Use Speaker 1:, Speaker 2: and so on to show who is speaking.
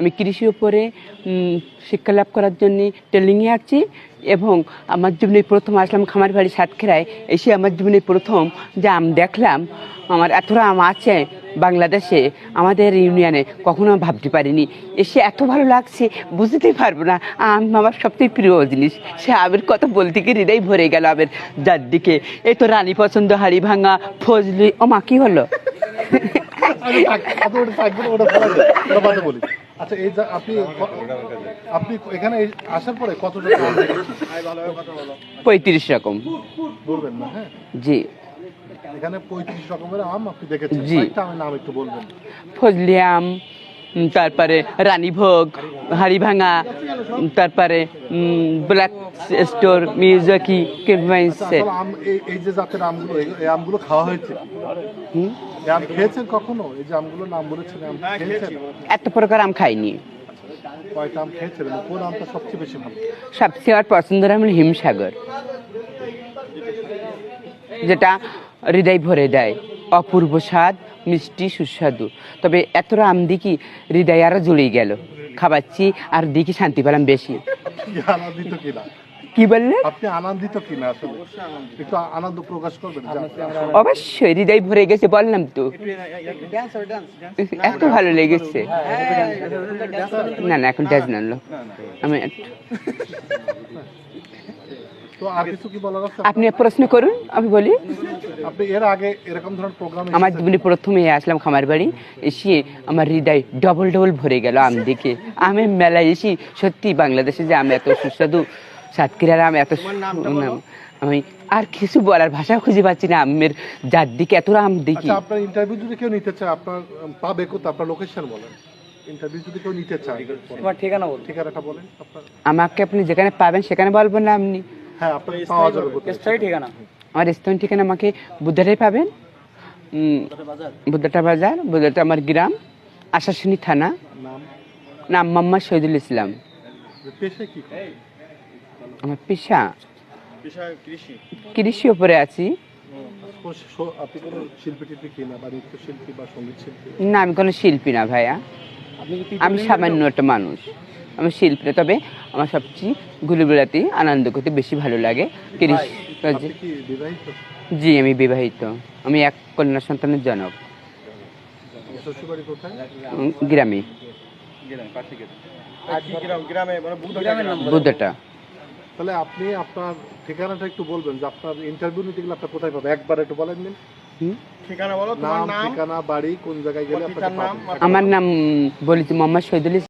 Speaker 1: আমি কৃষি উপরে শিক্ষা লাভ করার জন্য ট্রেনিংয়ে আছি এবং আমার জীবনে প্রথম আসলাম খামার বাড়ি সাতক্ষীরায়। এসে আমার জীবনে প্রথম যে আম দেখলাম, আমার এতটা আম আছে বাংলাদেশে, আমাদের ইউনিয়নে, কখনো ভাবতে পারিনি। এসে এত ভালো লাগছে বুঝতেই পারব না, আম আমার সবথেকে প্রিয় জিনিস। সে আমের কথা বলতে গিয়ে হৃদয় ভরে গেল আমের যার দিকে এই তো রানী পছন্দ, হাড়ি ভাঙা, ফজলি ও মা কি হলো?
Speaker 2: আচ্ছা এই আপনি আপনি এখানে আসার পরে কত টাকা?
Speaker 1: পঁয়ত্রিশ রকম।
Speaker 2: বলবেন না হ্যাঁ?
Speaker 1: জি।
Speaker 2: এখানে পঁয়ত্রিশ রকমের আম আপনি দেখেছেন।
Speaker 1: জি।
Speaker 2: নাম একটু বলবেন।
Speaker 1: ফজলি আম তারপরে রানীভোগ হাড়িভাঙা তারপরে ব্ল্যাক স্টোর মিউজাকি কেভাইন্সে
Speaker 2: এই- যে জাতের আমগুলো এই- এই আমগুলো খাওয়া হয়েছে? আম খেয়েছেন কখনো? এই যে আমগুলো নাম বলেছেন আম খেয়েছেন?
Speaker 1: এত প্রকার আম খাইনি।
Speaker 2: কয়টা আম খেয়েছেন? কোন আমটা সবচেয়ে বেশি ভালো?
Speaker 1: সবচেয়ে আমার পছন্দের আম হলো হিমসাগর। যেটা হৃদয় ভরে দেয়। অপূর্ব স্বাদ মিষ্টি সুস্বাদু। তবে এতটা আম দেখি হৃদয় আরও জুড়িয়ে গেল। খাবাচ্ছি আর দেখি শান্তি পেলাম বেশি।
Speaker 2: কি আনন্দিত কিনা?
Speaker 1: কি বললে?
Speaker 2: আপনি আনন্দিত কিনা আসলে? একটু আনন্দ প্রকাশ করবেন
Speaker 1: অবশ্যই হৃদয় ভরে গেছে বললাম তো। এত ভালো লেগেছে। না না এখন ড্যান্স নানলো আমি একটু-
Speaker 2: তো আর কিছু কি বলার আছে
Speaker 1: আপনি প্রশ্ন করুন আমি বলি।
Speaker 2: আপনি এর আগে এরকম ধরনের প্রোগ্রাম
Speaker 1: আমার জীবনে প্রথমে আসলাম খামার বাড়ি এসে আমার হৃদয় ডবল ডবল ভরে গেল আম দেখে। আমি মেলায় এসে সত্যি বাংলাদেশে যে আমি এত সুস্বাদু সাতক্ষীরার আম এত আমি আর কিছু বলার ভাষা খুঁজে পাচ্ছি না আমের যার দিকে এত আম দেখি।
Speaker 2: আচ্ছা আপনার ইন্টারভিউ যদি কেউ নিতে চায় আপনার পাবে কোথায়? আপনার লোকেশন বলেন। ইন্টারভিউ যদি কেউ নিতে চায়
Speaker 3: তোমার ঠিকানা বল
Speaker 2: ঠিকানাটা বলেন
Speaker 1: আমাকে আপনি যেখানে পাবেন সেখানে বলবেন না আপনি।
Speaker 2: হ্যাঁ আপনার পাওয়া যাবে
Speaker 3: স্থায়ী ঠিকানা।
Speaker 1: আমার স্থানীয় ঠিকানা আমাকে বুদ্ধাটাই পাবেন? বুদ্ধাটা বাজার। বুদ্ধাটা আমার গ্রাম আশাশুনি থানা।
Speaker 2: নাম?
Speaker 1: মোহাম্মদ শহীদুল ইসলাম? আমার পেশা?
Speaker 3: কৃষি।
Speaker 1: উপরে আছি। না আমি কোনো শিল্পী না ভাইয়া। আমি সামান্য একটা মানুষ। আমি শিল্পী তবে আমার সবচেয়ে ঘুরে বেড়াতে আনন্দ করতে বেশি ভালো লাগে।
Speaker 2: বিবাহিত?
Speaker 1: জি আমি বিবাহিত। আমি এক কন্যা সন্তানের জনক। গ্রামে।
Speaker 3: মানে।
Speaker 1: বুদ্ধটা
Speaker 2: তাহলে আপনি আপনার ঠিকানাটা একটু বলবেন যে আপনার ইন্টারভিউ নিতে গেলে আপনার কোথায় পাবে একবার একটু বলেন দিন?
Speaker 3: ঠিকানা বলো তোমার
Speaker 2: নাম ঠিকানা বাড়ি কোন জায়গায় গেলে আপনার
Speaker 3: নাম
Speaker 1: আমার নাম বলেছি মোহাম্মদ শহীদুল